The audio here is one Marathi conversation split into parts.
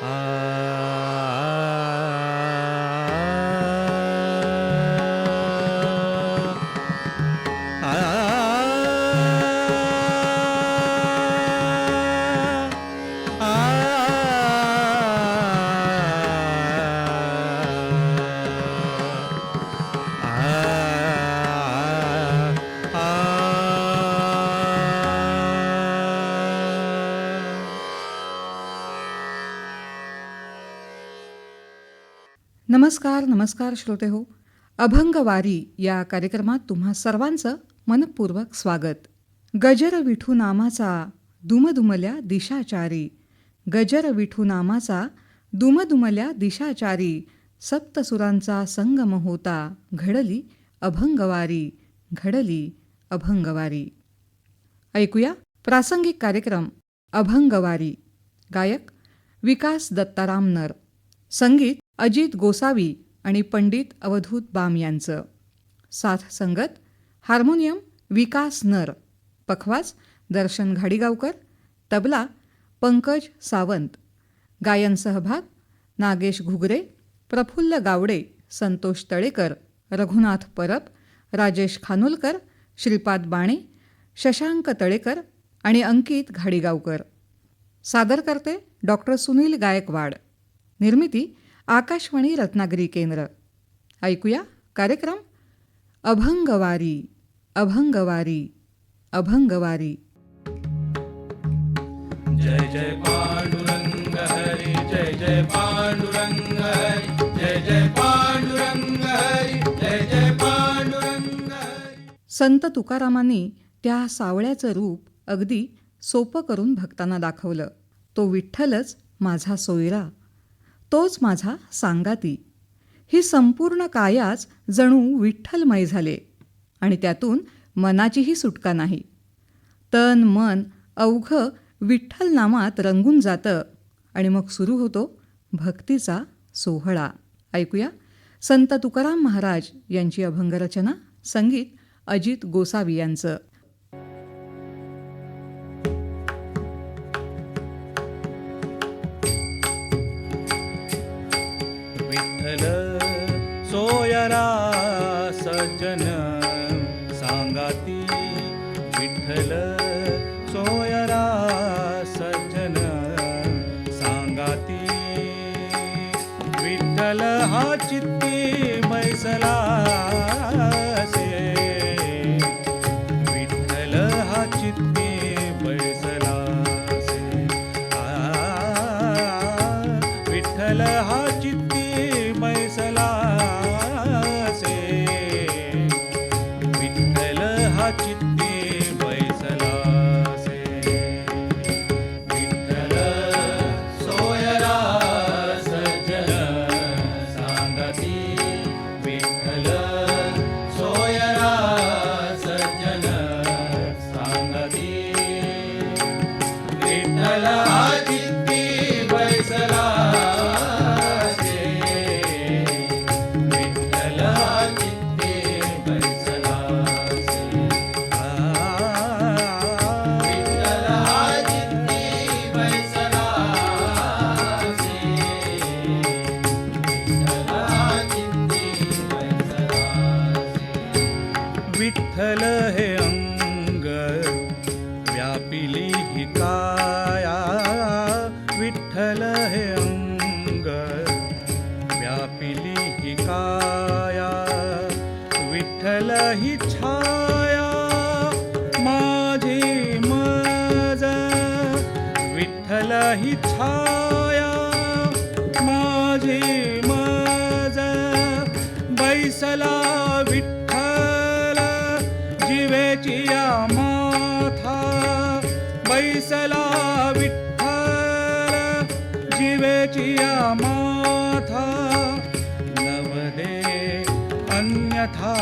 Uh, नमस्कार नमस्कार श्रोते हो. अभंगवारी या कार्यक्रमात तुम्हा सर्वांचं मनपूर्वक स्वागत. गजर विठू नामाचा दुमदुमल्या दिशाचारी. गजर विठू नामाचा दुमदुमल्या दिशाचारी. सप्तसुरांचा संगम होता घडली अभंगवारी घडली अभंगवारी. ऐकूया प्रासंगिक कार्यक्रम अभंगवारी. गायक विकास दत्ताराम नर संगीत अजित गोसावी. आणि पंडित अवधूत बाम यांचं. साथसंगत हार्मोनियम विकास नर पखवाज दर्शन घाडीगावकर तबला पंकज सावंत गायन सहभाग नागेश घुगरे प्रफुल्ल गावडे संतोष तळेकर रघुनाथ परब राजेश खानोलकर श्रीपाद बाणे शशांक तळेकर आणि अंकित घाडीगावकर. सादर करते डॉक्टर सुनील गायकवाड. निर्मिती आकाशवाणी रत्नागिरी केंद्र. ऐकूया कार्यक्रम अभंगवारी अभंगवारी अभंगवारी. जय जय पांडुरंग हरी जय जय पांडुरंग हरी जय जय पांडुरंग हरी जय जय पांडुरंग हरी संत तुकारामांनी त्या सावळ्याचं रूप अगदी सोपं करून भक्तांना दाखवलं. तो विठ्ठलच माझा सोयरा. तोच माझा सांगाती. ही संपूर्ण कायाच जणू विठ्ठलमय झाले आणि त्यातून मनाचीही सुटका नाही. तन मन अवघं विठ्ठल नामात रंगून जातं आणि मग सुरू होतो भक्तीचा सोहळा. ऐकूया संत तुकाराम महाराज यांची अभंगरचना संगीत अजित गोसावी यांचं. विठ्ठल सोयरा सज्जन सांगाती विठ्ठल. विठ्ठल ही छाया माझी माझा बैसला विठ्ठल जिवेची या माथा बैसला विठ्ठल जिवेची या माथा नवदे अन्यथा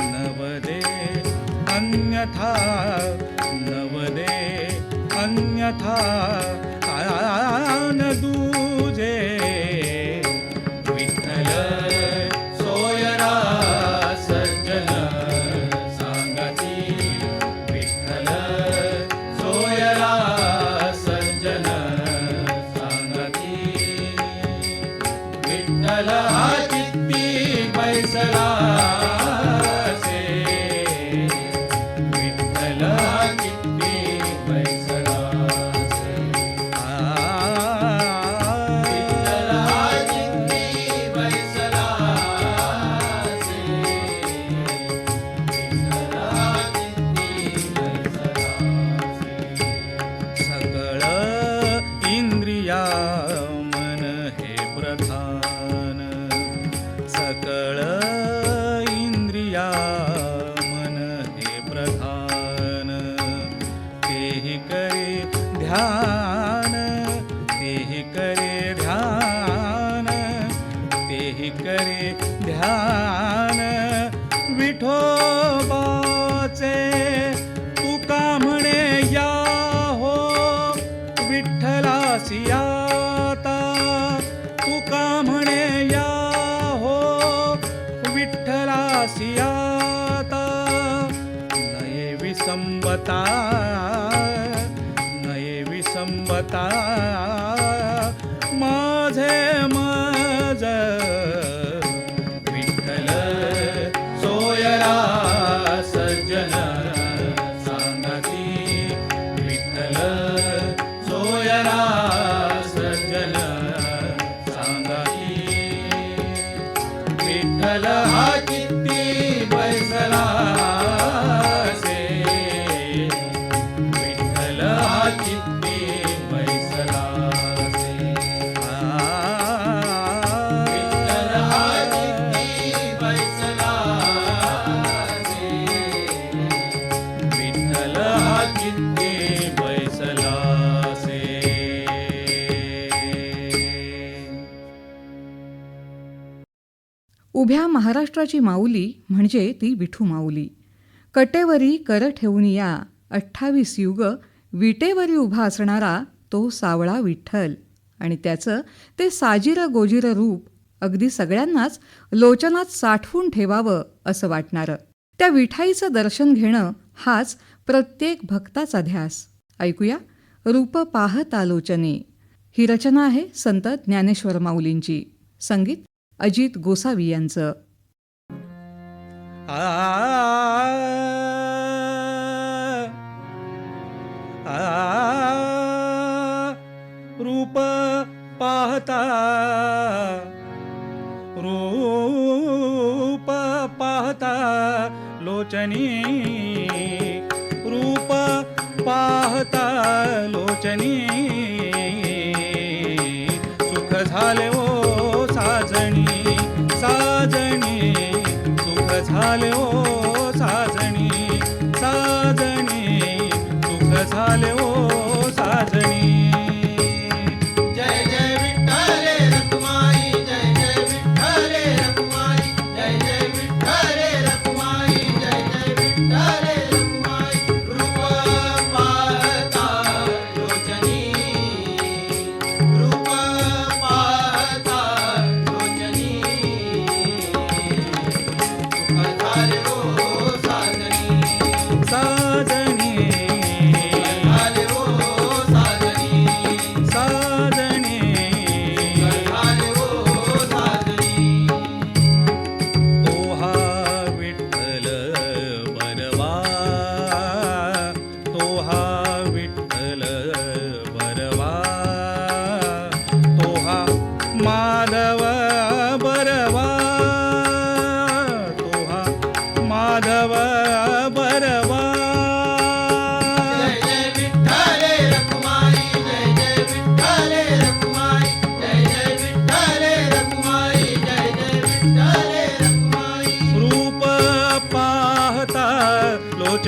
नवदे अन्यथा नव अन्यथा 难。उभ्या महाराष्ट्राची माऊली म्हणजे ती विठू माऊली. कटेवरी कर ठेवून या अठ्ठावीस युग विटेवरी उभा असणारा तो सावळा विठ्ठल. आणि त्याचं ते साजिर गोजिर रूप अगदी सगळ्यांनाच लोचनात साठवून ठेवावं असं वाटणारं. त्या विठाईचं दर्शन घेणं हाच प्रत्येक भक्ताचा ध्यास. ऐकूया? रूप पाहता लोचने ही रचना आहे संत ज्ञानेश्वर माऊलींची. संगीत अजित गोसावी यांचं.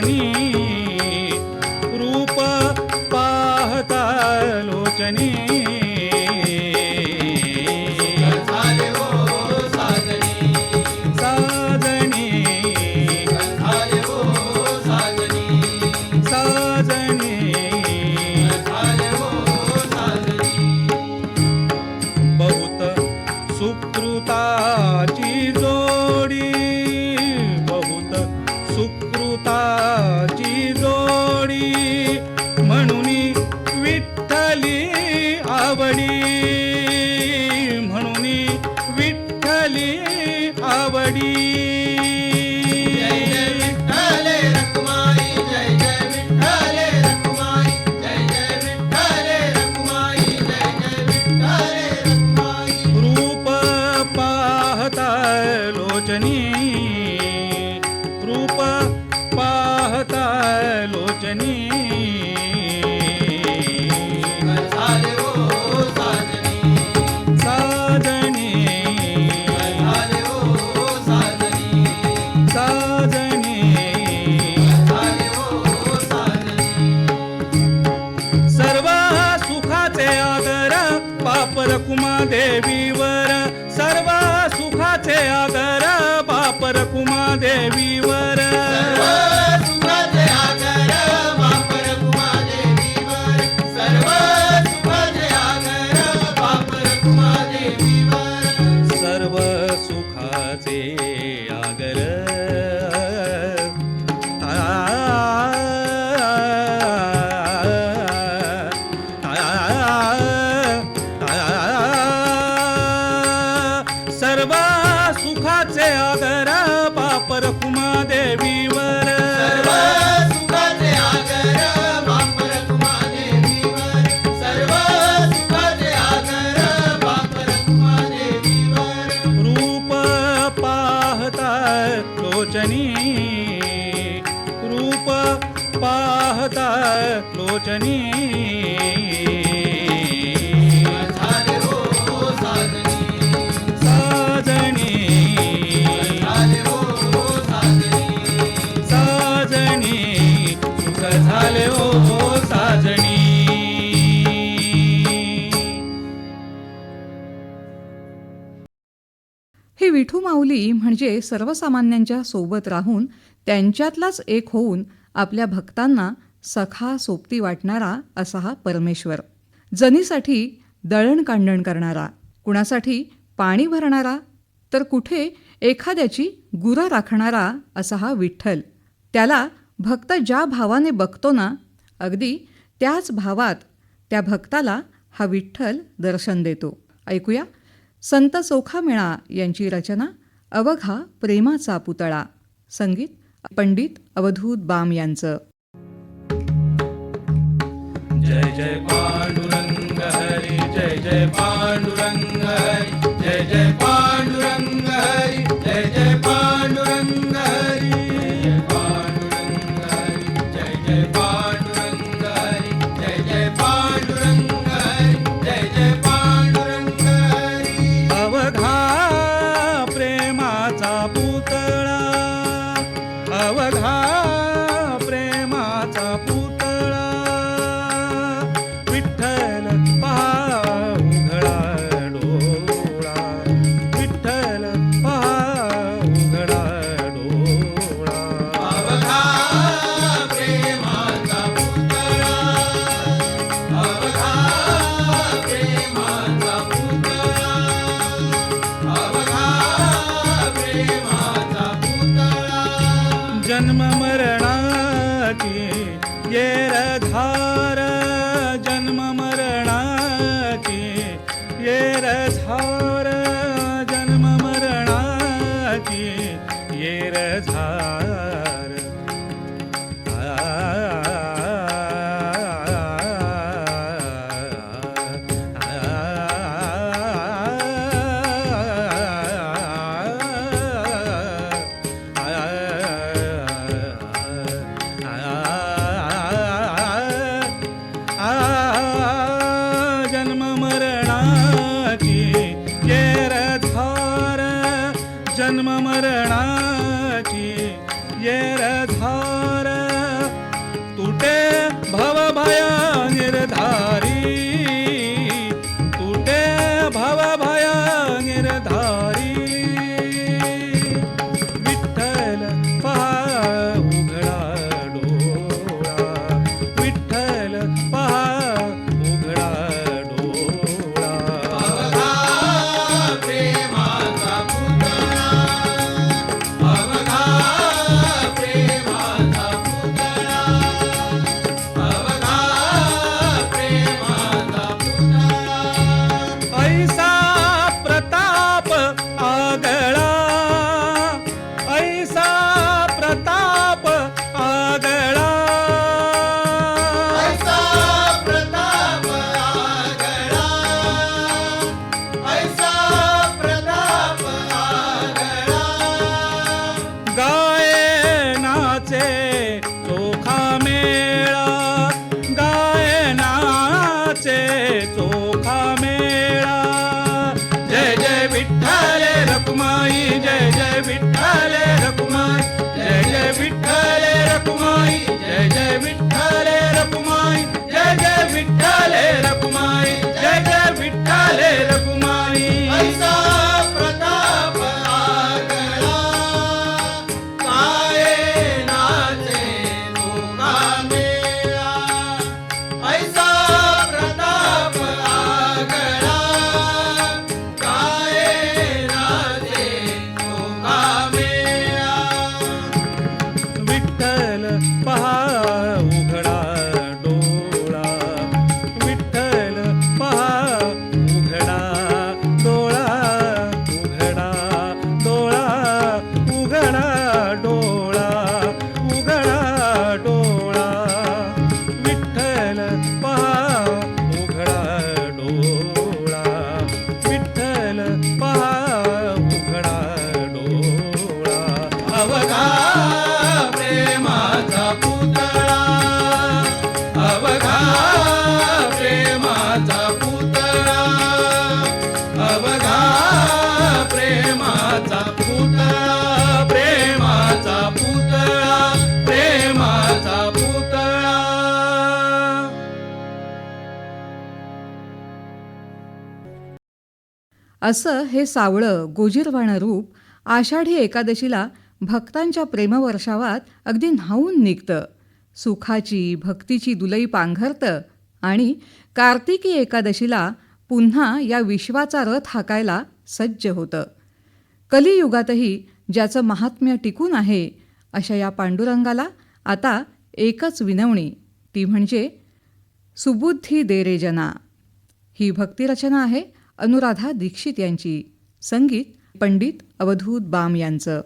నీ aí. माऊली म्हणजे सर्वसामान्यांच्या सोबत राहून त्यांच्यातलाच एक होऊन आपल्या भक्तांना सखा सोबती वाटणारा असा हा परमेश्वर. जनीसाठी दळणकांडण करणारा कुणासाठी पाणी भरणारा तर कुठे एखाद्याची गुरं राखणारा असा हा विठ्ठल. त्याला भक्त ज्या भावाने बघतो ना अगदी त्याच भावात त्या भक्ताला हा विठ्ठल दर्शन देतो. ऐकूया. संत चोखामेळा यांची रचना अवघा प्रेमाचा पुतळा. संगीत पंडित अवधूत बाम यांचं. जय जय पांडुरंग हरी जय जय पा असं हे सावळं गोजीरवाणं रूप आषाढी एकादशीला भक्तांच्या प्रेमवर्षावात अगदी न्हावून निघतं. सुखाची भक्तीची दुलई पांघरतं आणि कार्तिकी एकादशीला पुन्हा या विश्वाचा रथ हाकायला सज्ज होतं. कलियुगातही ज्याचं महात्म्य टिकून आहे अशा या पांडुरंगाला आता एकच विनवणी ती म्हणजे सुबुद्धी देरेजना जना. ही भक्तिरचना आहे अनुराधा दीक्षित यांची संगीत पंडित अवधूत बाम यांचं.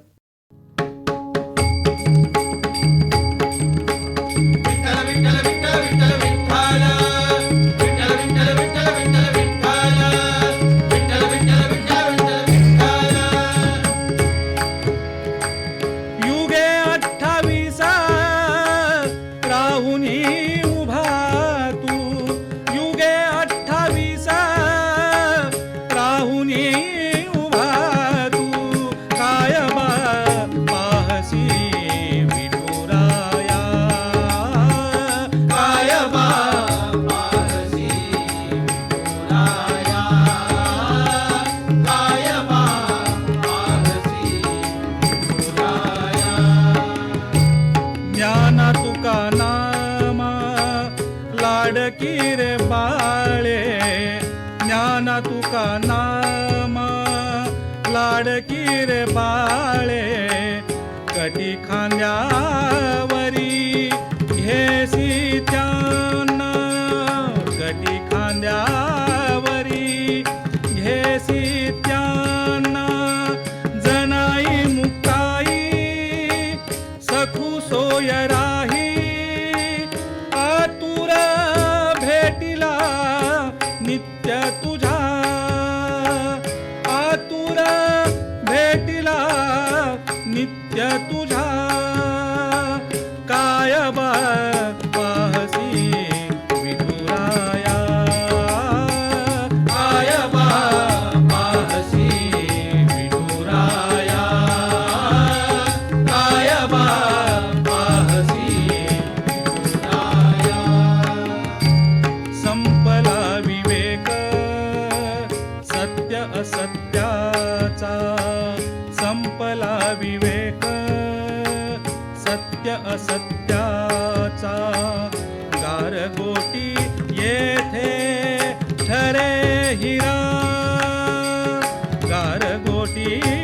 decir. असत्याचा संपला विवेक सत्य असत्याचा गारगोटी येथे ठरे हिरा. गारगोटी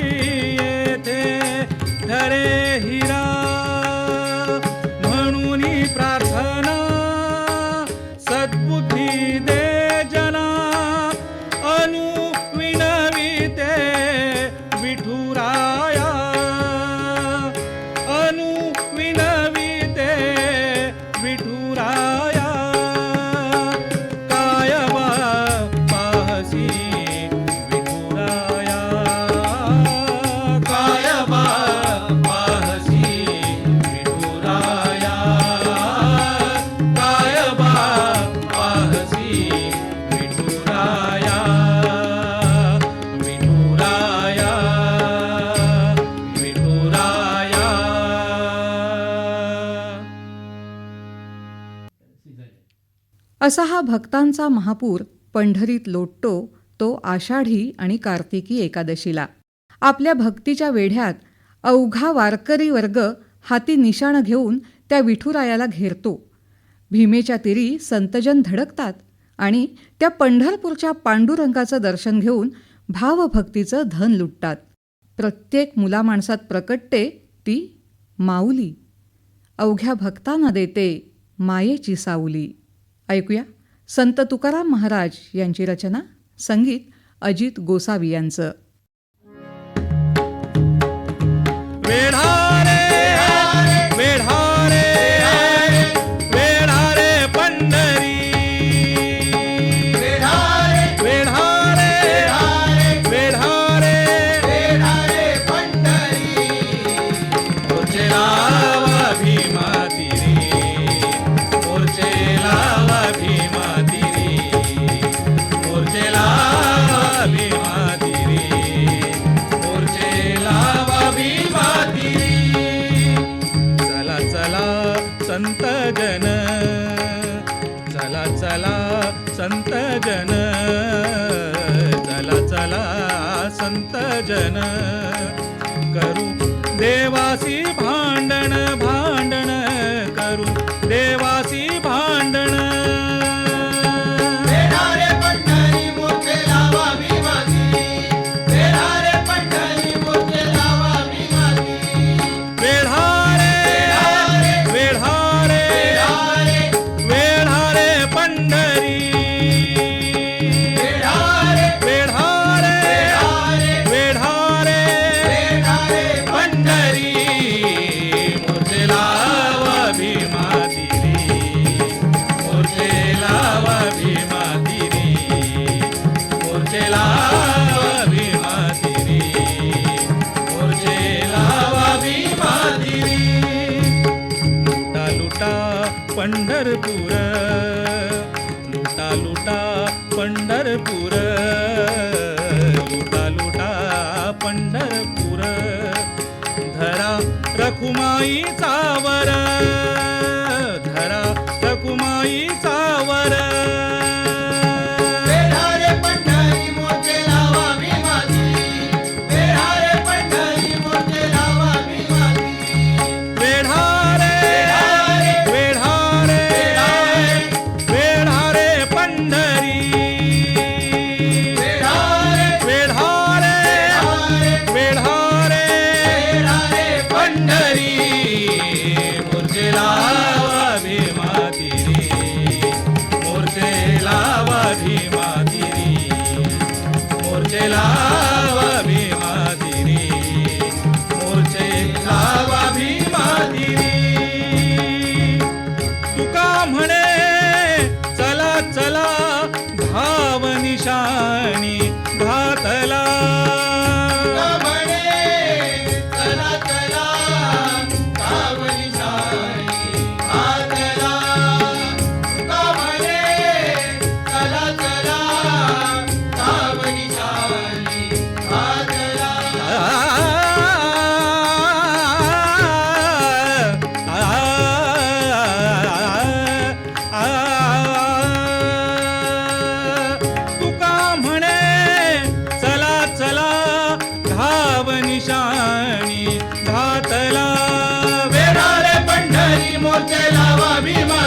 असा हा भक्तांचा महापूर पंढरीत लोटतो तो आषाढी आणि कार्तिकी एकादशीला. आपल्या भक्तीच्या वेढ्यात अवघा वारकरी वर्ग हाती निशाणं घेऊन त्या विठुरायाला घेरतो. भीमेच्या तिरी संतजन धडकतात आणि त्या पंढरपूरच्या पांडुरंगाचं दर्शन घेऊन भावभक्तीचं धन लुटतात. प्रत्येक मुलामाणसात प्रकटते ती माऊली. अवघ्या भक्तांना देते मायेची सावली. ऐकूया. संत तुकाराम महाराज यांची रचना संगीत अजित गोसावी यांचं. करू पंढरपूर. लुटा लुटा पंढरपूर. लुटा लुटा पंढरपूर. धरा रखुमाई चावर জেলা porque lava mi mano.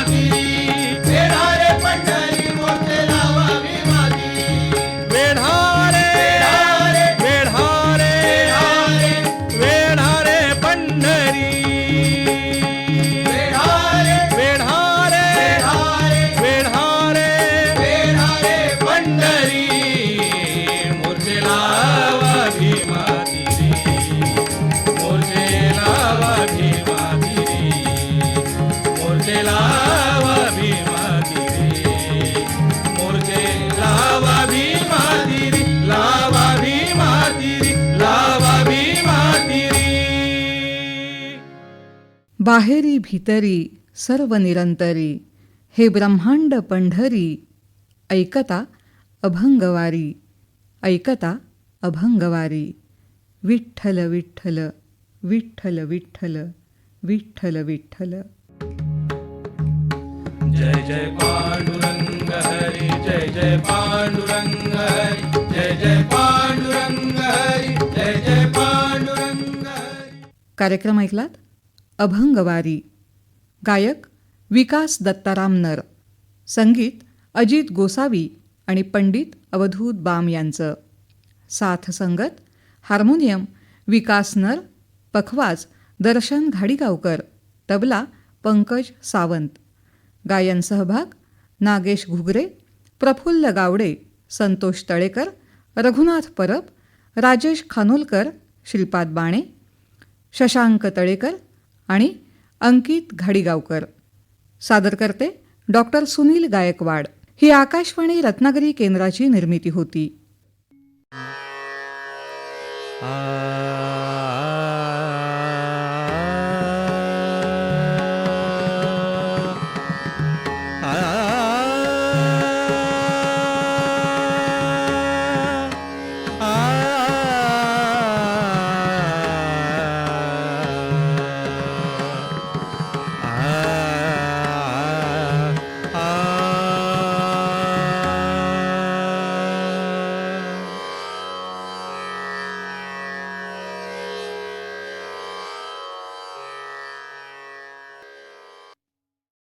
बाहेरी भीतरी सर्व निरंतरी हे ब्रह्मांड पंढरी ऐकता अभंगवारी ऐकता अभंगवारी. विठ्ठल विठ्ठल विठ्ठल विठ्ठल विठ्ठल विठ्ठल. जय जय पांडुरंग हरी जय जय पांडुरंग हरी जय जय पांडुरंग हरी जय जय पांडुरंग हरी कार्यक्रम ऐकलात? अभंगवारी. गायक विकास दत्ताराम नर संगीत अजित गोसावी आणि पंडित अवधूत बाम यांचं. साथ संगत हार्मोनियम विकास नर पखवाज दर्शन घाडीगावकर तबला पंकज सावंत. गायन सहभाग नागेश घुगरे प्रफुल्ल गावडे संतोष तळेकर रघुनाथ परब राजेश खानोलकर श्रीपाद बाणे शशांक तळेकर आणि अंकित घाडीगावकर. सादर करते डॉक्टर सुनील गायकवाड. ही आकाशवाणी रत्नागिरी केंद्राची निर्मिती होती.